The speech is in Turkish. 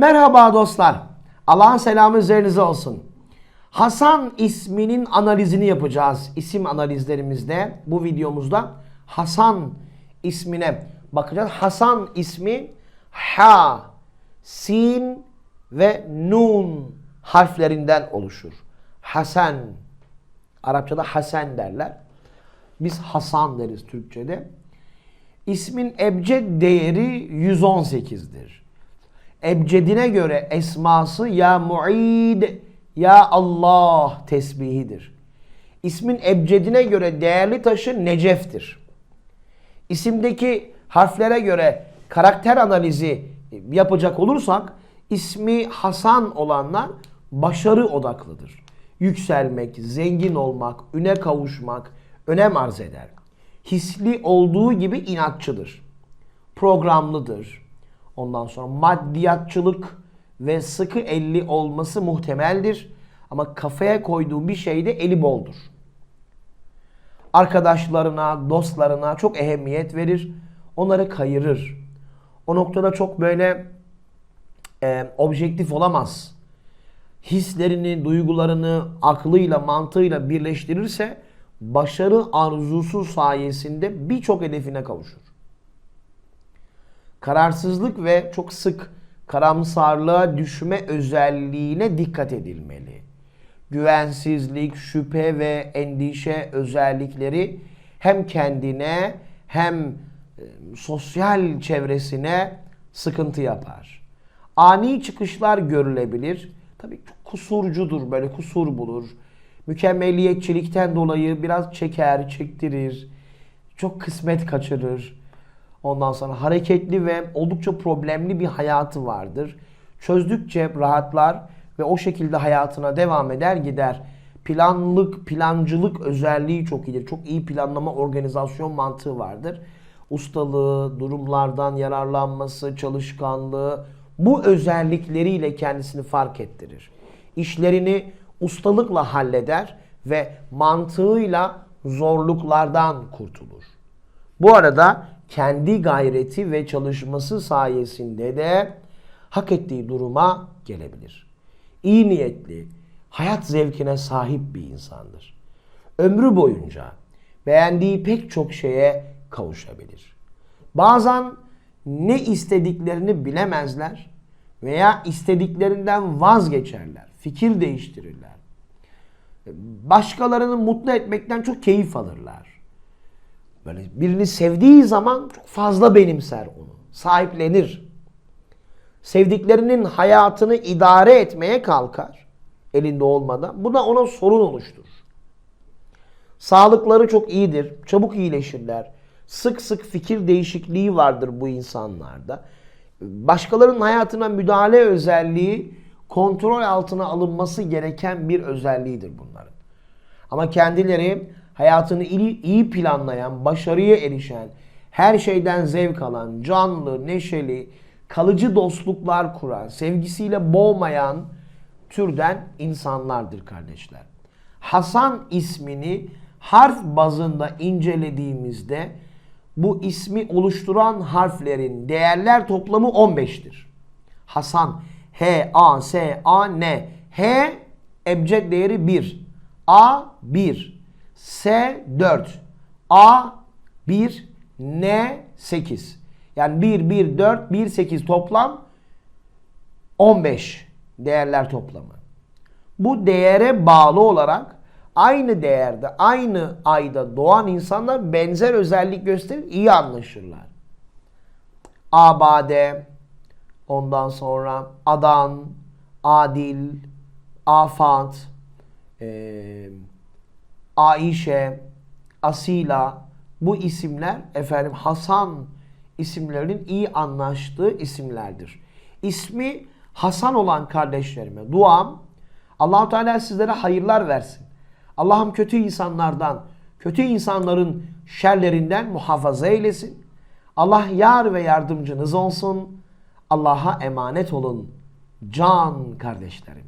Merhaba dostlar. Allah'ın selamı üzerinize olsun. Hasan isminin analizini yapacağız. İsim analizlerimizde bu videomuzda Hasan ismine bakacağız. Hasan ismi ha, sin ve nun harflerinden oluşur. Hasan. Arapçada Hasan derler. Biz Hasan deriz Türkçe'de. İsmin ebced değeri 118'dir. Ebcedine göre esması ya muid ya Allah tesbihidir. İsmin ebcedine göre değerli taşı neceftir. İsimdeki harflere göre karakter analizi yapacak olursak ismi Hasan olanlar başarı odaklıdır. Yükselmek, zengin olmak, üne kavuşmak önem arz eder. Hisli olduğu gibi inatçıdır. Programlıdır. Ondan sonra maddiyatçılık ve sıkı elli olması muhtemeldir. Ama kafaya koyduğu bir şeyde eli boldur arkadaşlarına, dostlarına çok ehemmiyet verir. Onları kayırır. O noktada çok böyle e, objektif olamaz. Hislerini, duygularını aklıyla, mantığıyla birleştirirse başarı arzusu sayesinde birçok hedefine kavuşur. Kararsızlık ve çok sık karamsarlığa düşme özelliğine dikkat edilmeli güvensizlik, şüphe ve endişe özellikleri hem kendine hem e, sosyal çevresine sıkıntı yapar. Ani çıkışlar görülebilir. Tabii çok kusurcudur, böyle kusur bulur. Mükemmeliyetçilikten dolayı biraz çeker, çektirir. Çok kısmet kaçırır. Ondan sonra hareketli ve oldukça problemli bir hayatı vardır. Çözdükçe rahatlar ve o şekilde hayatına devam eder gider. Planlık, plancılık özelliği çok iyidir. Çok iyi planlama, organizasyon mantığı vardır. Ustalığı, durumlardan yararlanması, çalışkanlığı bu özellikleriyle kendisini fark ettirir. İşlerini ustalıkla halleder ve mantığıyla zorluklardan kurtulur. Bu arada kendi gayreti ve çalışması sayesinde de hak ettiği duruma gelebilir iyi niyetli, hayat zevkine sahip bir insandır. Ömrü boyunca beğendiği pek çok şeye kavuşabilir. Bazen ne istediklerini bilemezler veya istediklerinden vazgeçerler, fikir değiştirirler. Başkalarını mutlu etmekten çok keyif alırlar. Böyle birini sevdiği zaman çok fazla benimser onu, sahiplenir sevdiklerinin hayatını idare etmeye kalkar elinde olmadan. Bu da ona sorun oluşturur. Sağlıkları çok iyidir. Çabuk iyileşirler. Sık sık fikir değişikliği vardır bu insanlarda. Başkalarının hayatına müdahale özelliği kontrol altına alınması gereken bir özelliğidir bunların. Ama kendileri hayatını iyi planlayan, başarıya erişen, her şeyden zevk alan, canlı, neşeli, kalıcı dostluklar kuran, sevgisiyle boğmayan türden insanlardır kardeşler. Hasan ismini harf bazında incelediğimizde bu ismi oluşturan harflerin değerler toplamı 15'tir. Hasan H A S A N H ebced değeri 1. A 1. S 4. A 1. N 8. Yani 1, 1, 4, 1, 8 toplam 15 değerler toplamı. Bu değere bağlı olarak aynı değerde, aynı ayda doğan insanlar benzer özellik gösterir, iyi anlaşırlar. Abade, ondan sonra Adan, Adil, Afat, e, Aişe, Asila bu isimler efendim Hasan isimlerinin iyi anlaştığı isimlerdir. İsmi Hasan olan kardeşlerime duam Allahu Teala sizlere hayırlar versin. Allah'ım kötü insanlardan, kötü insanların şerlerinden muhafaza eylesin. Allah yar ve yardımcınız olsun. Allah'a emanet olun can kardeşlerim.